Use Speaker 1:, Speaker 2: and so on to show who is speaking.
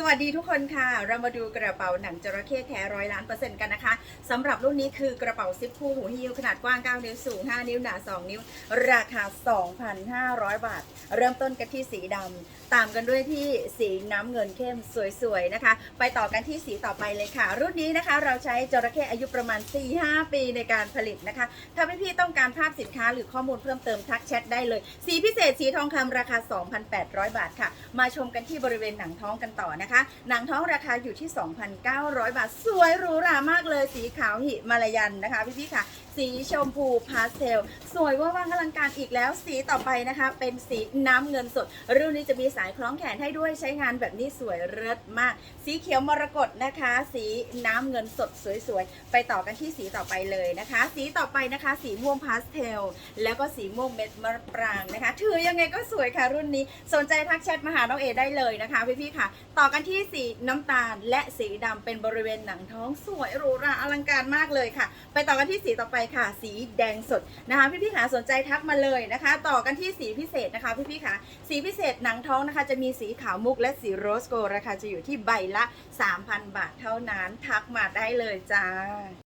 Speaker 1: สวัสดีทุกคนค่ะ เรามาดูกระเป๋าหนังจระเข้แท้ร้อยล้านเปอร์เซ็นต์กันนะคะสำหรับรุ่นนี้คือกระเป๋าซิปคู่หูฮิ้วขนาดกว้าง 9 นิ้วสูง 5 นิ้วหนา 2 นิ้ว ราคา 2,500 บาท เริ่มต้นกันที่สีดำตามกันด้วยที่สีน้ำเงินเข้มสวยๆนะคะ ไปต่อกันที่สีต่อไปเลยค่ะ รุ่นนี้นะคะ เราใช้จระเข้อายุประมาณ 4-5 ปีในการผลิตนะคะ ถ้าพี่ๆต้องการภาพสินค้าหรือข้อมูลเพิ่มเติมทักแชทได้เลย สีพิเศษสีทองคำราคา 2,800 บาทค่ะ มาชมกันที่บริเวณหนังท้องกันต่อนะคะหนังท้องราคาอยู่ที่ 2,900 บาท สวยหรูหรามากเลย สีขาวหิมาลายันนะคะพี่ๆค่ะ สีชมพูพาสเทล สวยว่าว่างอลังการอีกแล้ว สีต่อไปนะคะ เป็นสีน้ำเงินสด รุ่นนี้จะมีสายคล้องแขนให้ด้วยใช้งานแบบนี้สวยเลิศมาก สีเขียวมรกตนะคะ สีน้ำเงินสดสวยๆ ไปต่อกันที่สีต่อไปเลยนะคะ สีต่อไปนะคะ สีม่วงพาสเทล แล้วก็สีม่วงเม็ดมะปรางนะคะ ถือยังไงก็สวยค่ะรุ่นนี้ สนใจทักแชทมาหาน้องเอได้เลยนะคะพี่ๆค่ะ ต่อกันันที่สีน้ำตาลและสีดำเป็นบริเวณหนังท้องสวยหรูหราอลังการมากเลยค่ะ ไปต่อกันที่สีต่อไปค่ะ สีแดงสดนะคะพี่ๆค่ะสนใจทักมาเลยนะคะ ต่อกันที่สีพิเศษนะคะพี่ๆค่ะสีพิเศษหนังท้องนะคะ จะมีสีขาวมุกและสีโรสโกราคาจะอยู่ที่ใบละ 3,000 บาทเท่านั้นทักมาได้เลยจ้า